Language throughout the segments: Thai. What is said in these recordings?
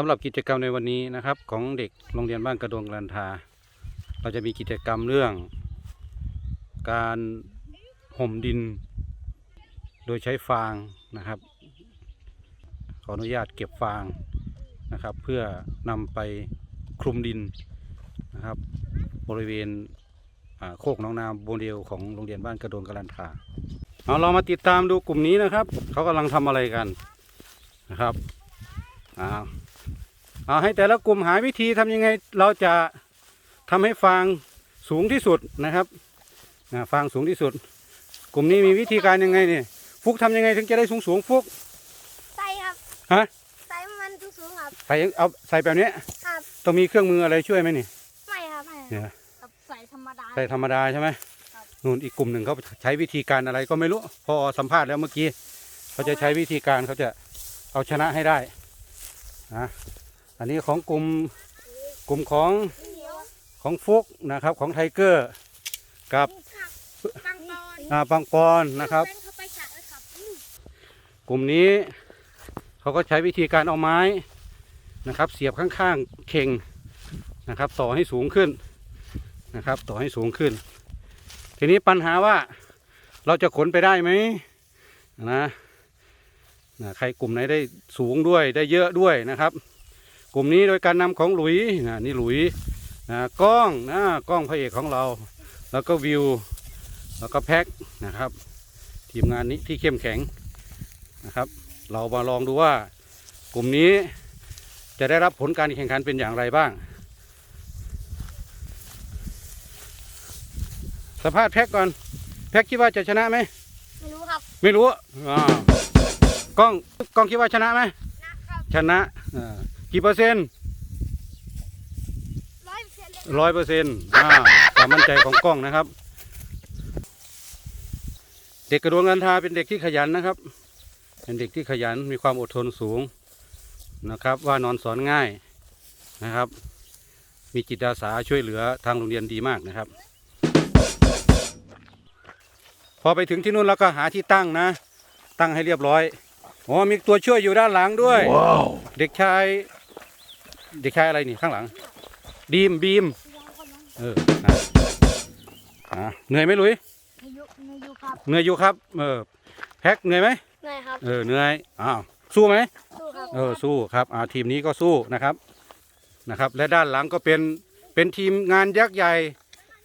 สำหรับกิจกรรมในวันนี้นะครับ ของเด็กโรงเรียนบ้านกระดวงกรันทา เราจะมีกิจกรรมเรื่อง การห่มดิน โดยใช้ฟางนะครับ ขออนุญาตเก็บฟางนะครับ เพื่อนำไปคลุมดินนะครับ บริเวณโคกน้องนาโมเดลของโรงเรียนบ้านกระโดนกรันทาเอาเรามาติดตามดูกลุ่มนี้นะครับ เขากำลังทำอะไรกันนะครับเอา เอาให้แต่ละกลุ่มหาวิธีทำยังไงเราจะทำให้ฟางสูงที่สุดนะครับอ่าฟางสูงที่สุด กลุ่มนี้มีวิธีการยังไงเนี่ยฟุกทำยังไงถึงจะได้สูงสูงๆฟุกใส่ครับฮะใส่มันสูงๆครับใส่เอาใส่แบบเนี้ยครับต้องมีเครื่องมืออะไรช่วยไหมนี่ไม่ครับไม่เนี่ยกับใส่ธรรมดาใส่ธรรมดาใช่ไหมครับนู่นอีกกลุ่มหนึ่งเขาใช้วิธีการอะไรก็ไม่รู้ พอสัมภาษณ์แล้วเมื่อกี้ เขาจะใช้วิธีการเขาจะเอาชนะให้ได้นะ อันนี้ของกลุ่มกลุ่มของเหนียวของฟุกนะครับของไทเกอร์กับปังปอนอ่าปังปอนนะครับเล่เข้าไปฉะเลยครับอืมกลุ่มนี้เขาก็ใช้วิธีการเอาไม้นะครับ เสียบข้างๆเข่งนะครับ ต่อให้สูงขึ้นนะครับ ต่อให้สูงขึ้น ทีนี้ปัญหาว่าเราจะขนไปได้ไหมนะนะใครกลุ่มไหนได้สูงด้วยได้เยอะด้วยนะครับก ลุ่มนี้โดยการนำของหลุยนะนี่หลุยนะกล้องนะกล้องพระเอกของเรา แล้วก็วิว แล้วก็แพ็คนะครับ ทีมงานนี้ที่เข้มแข็งนะครับ เรามาลองดูว่ากลุ่มนี้จะได้รับผลการแข่งขันเป็นอย่างไรบ้างสัมภาษณ์แพ็กก่อน แพ็กคิดว่าจะชนะไหม ไม่รู้ครับ ไม่รู้อ่ากล้องกล้องคิดว่าชนะไหมนะครับ ชนะอ่า กี่เปอร์เซ็นต์ร้อยเปอร์เซ็นต์เลยร้อยเปอร์เซ็นต์ความมั่นใจของกล้องนะครับ เด็กกระดวงกันทาเป็นเด็กที่ขยันนะครับ เป็นเด็กที่ขยันมีความอดทนสูงนะครับ ว่านอนสอนง่ายนะครับ มีจิตอาสาช่วยเหลือทางโรงเรียนดีมากนะครับ พอไปถึงที่นู่นแล้วก็หาที่ตั้งนะ ตั้งให้เรียบร้อยอ๋อมีตัวช่วยอยู่ด้านหลังด้วย เด็กชาย เด็กชายอะไรนี่ข้างหลัง บีมบีมเออนะอะเหนื่อยไหมลุยอายุอายุครับเหนื่อยอยู่ครับเออแพ็คเหนื่อยไหมไงครับเออเหนื่อยอ้าวสู้ไหมสู้ครับเออสู้ครับอ่าทีมนี้ก็สู้นะครับนะครับ และด้านหลังก็เป็นเป็นทีมงานยักษ์ใหญ่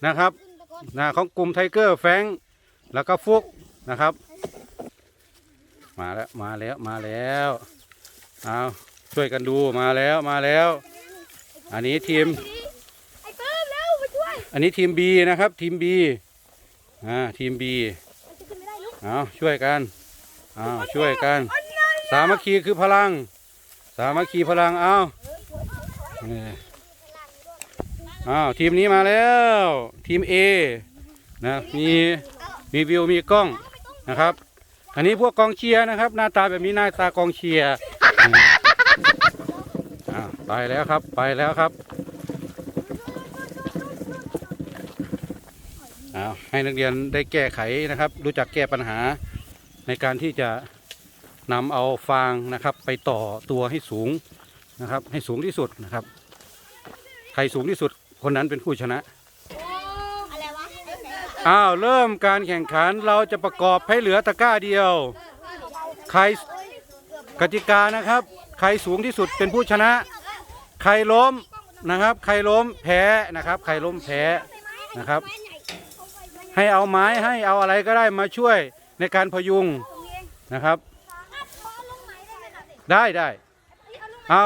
นะครับนะของกลุ่มไทเกอร์แฟรงค์แล้วก็ฟุกนะครับ มาแล้วมาแล้วมาแล้วเอา ช่วยกันดูมาแล้วมาแล้ว อันนี้ทีม ไอ้เพิ่มเร็วมาช่วยอันนี้ทีม B นะครับ ทีม B อ่าทีม B มันจะขึ้นไม่ได้ลูกเอาช่วยกันเอาช่วยกันสามัคคีคือพลัง สามัคคีพลังเอานี่เอาทีมนี้มาแล้ว ทีม A นะมีมีวิวมีกล้องนะครับ อันนี้พวกกองเชียร์นะครับ หน้าตาแบบนี้หน้าตากองเชียร์นี่อ้าว ไปแล้วครับไปแล้วครับเอาให้นักเรียนได้แก้ไขนะครับ รู้จักแก้ปัญหาในการที่จะนำเอาฟางนะครับ ไปต่อตัวให้สูงนะครับ ให้สูงที่สุดนะครับ ใครสูงที่สุดคนนั้นเป็นผู้ชนะอะไรวะอ้าวเริ่มการแข่งขันเราจะประกอบให้เหลือตะกร้าเดียว ใครกติกานะครับ ใครสูงที่สุดเป็นผู้ชนะ ใครล้มนะครับ ใครล้มแพ้นะครับ ใครล้มแพ้นะครับ ให้เอาไม้ให้เอาอะไรก็ได้มาช่วยในการพยุงนะครับ ได้ได้เอา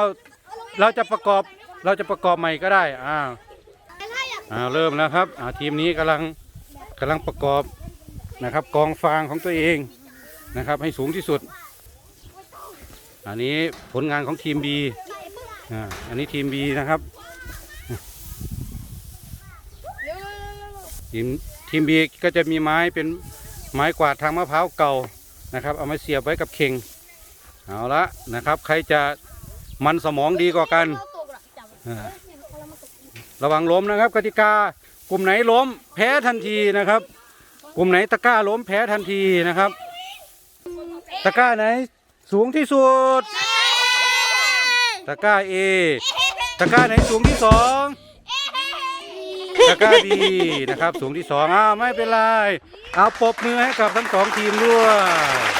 เราจะประกอบเราจะประกอบใหม่ก็ได้อ้าอ้าเริ่มแล้วครับอ่าทีมนี้กำลังกำลังประกอบนะครับ กองฟางของตัวเองนะครับ ให้สูงที่สุด อันนี้ผลงานของทีม B อ่าอันนี้ทีม B นะครับทีมทีมบีก็จะมีไม้เป็นไม้กวาดทางมะพร้าวเก่านะครับ เอามาเสียบไว้กับเข่งเอาละนะครับ ใครจะมันสมองดีกว่ากัน ระวังล้มนะครับกติกากลุ่มไหนล้มแพ้ทันทีนะครับ กลุ่มไหนตะก้าล้มแพ้ทันทีนะครับ ตะก้าไหนสูงที่สุด ตะกร้าเอตะกร้าไหนสูงที่สองตะกร้าบีนะครับ สูงที่สองอ้าวไม่เป็นไร เอาปรบมือให้กับทั้งสองทีมด้วย